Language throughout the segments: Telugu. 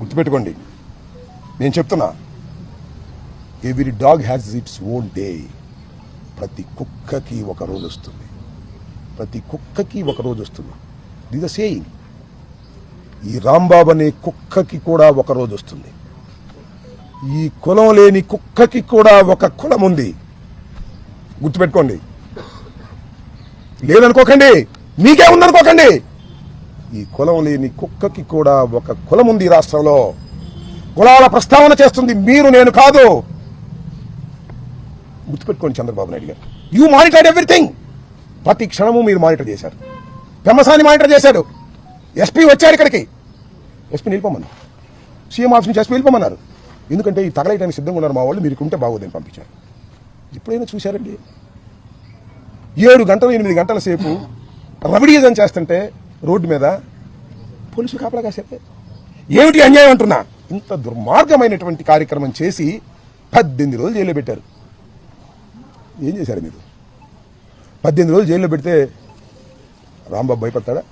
గుర్తుపెట్టుకోండి. నేను చెప్తున్నా. Every dog has its own day ప్రతి కుక్కకి ఒక రోజు వస్తుంది. ప్రతి కుక్కకి ఒక రోజు వస్తుంది. దిస్ ద సేయింగ్ ఈ రాంబాబు అనే కుక్కకి కూడా ఒక రోజు వస్తుంది. ఈ కులం లేని కుక్కకి కూడా ఒక కులం ఉంది. గుర్తుపెట్టుకోండి. లేదనుకోకండి. మీకే ఉందనుకోకండి. ఈ కులం లేని కుక్కకి కూడా ఒక కులం ఉంది రాష్ట్రంలో. కులాల ప్రస్తావన చేస్తుంది. మీరు నేను కాదు. గుర్తుపెట్టుకోండి చంద్రబాబు నాయుడు గారు. యూ మానిటర్ ఎవ్రీథింగ్ ప్రతి క్షణము మీరు మానిటర్ చేశారు. పెమ్మసాని మానిటర్ చేశాడు. ఎస్పీ వచ్చారు ఇక్కడికి. ఎస్పీ నిలిపోమన్నారు. సీఎం ఆఫీస్ నుంచి ఎస్పీ వెళ్ళిపోమన్నారు ఎందుకంటే ఈ తగలయటానికి సిద్ధంగా ఉన్నారు మా వాళ్ళు. మీరు ఉంటే బాగోదని పంపించారు. ఎప్పుడైనా చూశారండి. ఏడు గంటలు ఎనిమిది గంటల సేపు రవిడీజం చేస్తుంటే రోడ్డు మీద పోలీసులు కాపలా ఏమిటి అన్యాయం అంటున్నా? ఇంత దుర్మార్గమైనటువంటి కార్యక్రమం చేసి పద్దెనిమిది రోజులు జైల్లో పెట్టారు. ఏం చేశారు మీరు? పద్దెనిమిది రోజులు జైల్లో పెడితే రాంబాబు భయపడతాడా?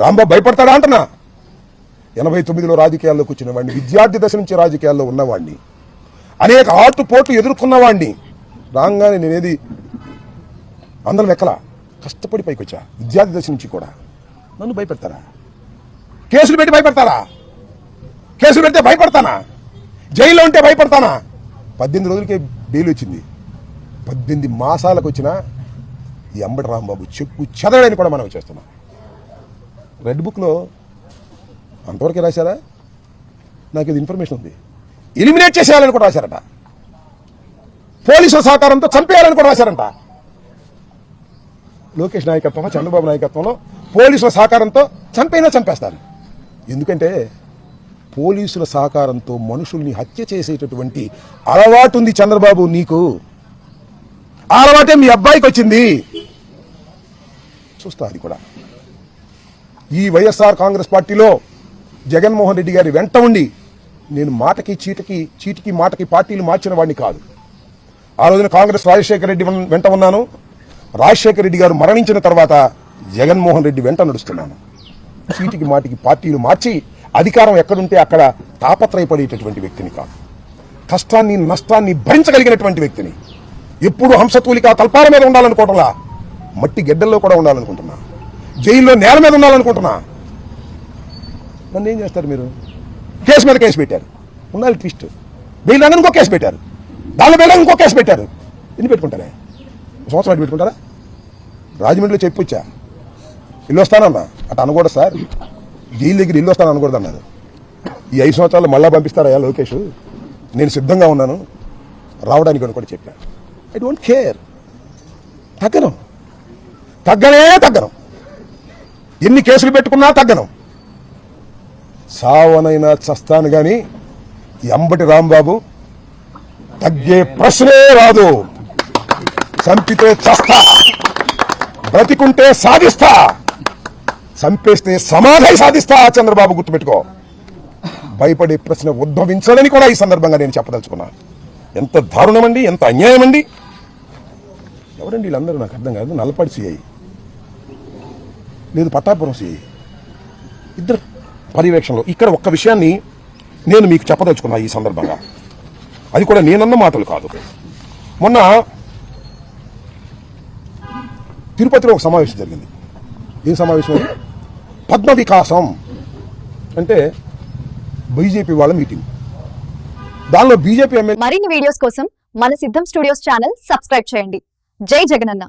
రాంబాబు భయపడతాడా అంటున్నా? ఎనభై తొమ్మిదిలో రాజకీయాల్లోకి వచ్చిన వాడిని విద్యార్థి దశ నుంచి రాజకీయాల్లో ఉన్నవాడిని అనేక ఆటుపోట్లు ఎదుర్కొన్నవాడిని రాగానే నేనేది అందరం ఎక్కలా? కష్టపడి పైకి వచ్చా విద్యార్థి దశ నుంచి కూడా. నన్ను భయపెడతారా కేసులు పెట్టి భయపెడతారా కేసులు పెడితే భయపడతానా? జైల్లో ఉంటే భయపడతానా? పద్దెనిమిది రోజులకే బెయిల్ వచ్చింది. పద్దెనిమిది మాసాలకు వచ్చిన ఈ అంబటి రాంబాబు చెక్కు చెదడని కూడా మనం చేస్తున్నాం. రెడ్ బుక్లో అంతవరకే రాశారా? నాకు ఇది ఇన్ఫర్మేషన్ ఉంది. ఎలిమినేట్ చేసేయాలని కూడా రాశారట. పోలీసుల సహకారంతో చంపేయాలని కూడా రాశారంట. లోకేష్ నాయకత్వంలో చంద్రబాబు నాయకత్వంలో పోలీసుల సహకారంతో చంపైనా చంపేస్తారు? ఎందుకంటే పోలీసుల సహకారంతో మనుషుల్ని హత్య చేసేటటువంటి అలవాటు ఉంది చంద్రబాబు నీకు. ఆ అలవాటే మీ అబ్బాయికి వచ్చింది. చూస్తా అది కూడా. ఈ వైఎస్ఆర్ కాంగ్రెస్ పార్టీలో జగన్మోహన్ రెడ్డి గారి వెంట ఉండి నేను మాటకి చీటకి చీటికి మాటకి పార్టీలు మార్చిన వాడిని కాదు. ఆ రోజున కాంగ్రెస్ రాజశేఖర రెడ్డి వెంట ఉన్నాను. రాజశేఖర రెడ్డి గారు మరణించిన తర్వాత జగన్మోహన్ రెడ్డి వెంట నడుస్తున్నాను. చీటికి మాటికి పార్టీలు మార్చి అధికారం ఎక్కడుంటే అక్కడ తాపత్రయపడేటటువంటి వ్యక్తిని కాదు. కష్టాన్ని నష్టాన్ని భరించగలిగినటువంటి వ్యక్తిని. ఎప్పుడు హంసతూలిక తల్పాల మీద ఉండాలనుకోవటంలా. మట్టి గెడ్డల్లో కూడా ఉండాలనుకుంటున్నా. జైల్లో నేల మీద ఉండాలనుకుంటున్నా. నన్ను ఏం చేస్తారు మీరు? కేసు మీద కేసు పెట్టారు. ఉండాలి ట్విస్ట్. బెయిల్ రాగానే ఇంకో కేసు పెట్టారు. దానిలో బెయిల్ ఇంకో కేసు పెట్టారు. ఎన్ని పెట్టుకుంటారే? సంవత్సరం పెట్టుకుంటారా? రాజమండ్రిలో చెప్పొచ్చా? ఇల్లు వస్తానన్నా. అటు అనకూడదు సార్. జైలు దగ్గర ఇల్లు వస్తాను అనకూడదు అన్నారు ఈ ఐదు సంవత్సరాలు మళ్ళా పంపిస్తారా లోకేష్? నేను సిద్ధంగా ఉన్నాను. రావడానికి అని కూడా చెప్పాను. ఐ డోంట్ కేర్ తగ్గను. తగ్గనే తగ్గను. ఎన్ని కేసులు పెట్టుకున్నా తగ్గను. సావనైనా చస్తాను కానీ ఎంబటి రాంబాబు తగ్గే ప్రశ్నే రాదు. చంపితే చస్తా. బ్రతికుంటే సాధిస్తా. చంపేస్తే సమాధి సాధిస్తా చంద్రబాబు గుర్తుపెట్టుకో. భయపడే ప్రశ్న ఉద్భవించడని కూడా ఈ సందర్భంగా నేను చెప్పదలుచుకున్నాను ఎంత దారుణమండి ఎంత అన్యాయం అండి ఎవరండి వీళ్ళందరూ? నాకు అర్థం కాదు. నల్లపాటి సిఐ. లేదు పట్టాపురం సిఐ. ఇద్దరు పర్యవేక్షణలో ఇక్కడ ఒక్క విషయాన్ని నేను మీకు చెప్పదలుచుకున్నా ఈ సందర్భంగా. అది కూడా నేనన్న మాటలు కాదు. మొన్న తిరుపతిలో ఒక సమావేశం జరిగింది. ఏం సమావేశం పద్మ వికాసం అంటే బీజేపీ వాళ్ళ మీటింగ్. దానిలో బీజేపీ మరిన్ని వీడియోస్ కోసం మన సిద్ధం స్టూడియోస్ ఛానల్ సబ్స్క్రైబ్ చేయండి. జై జగనన్న.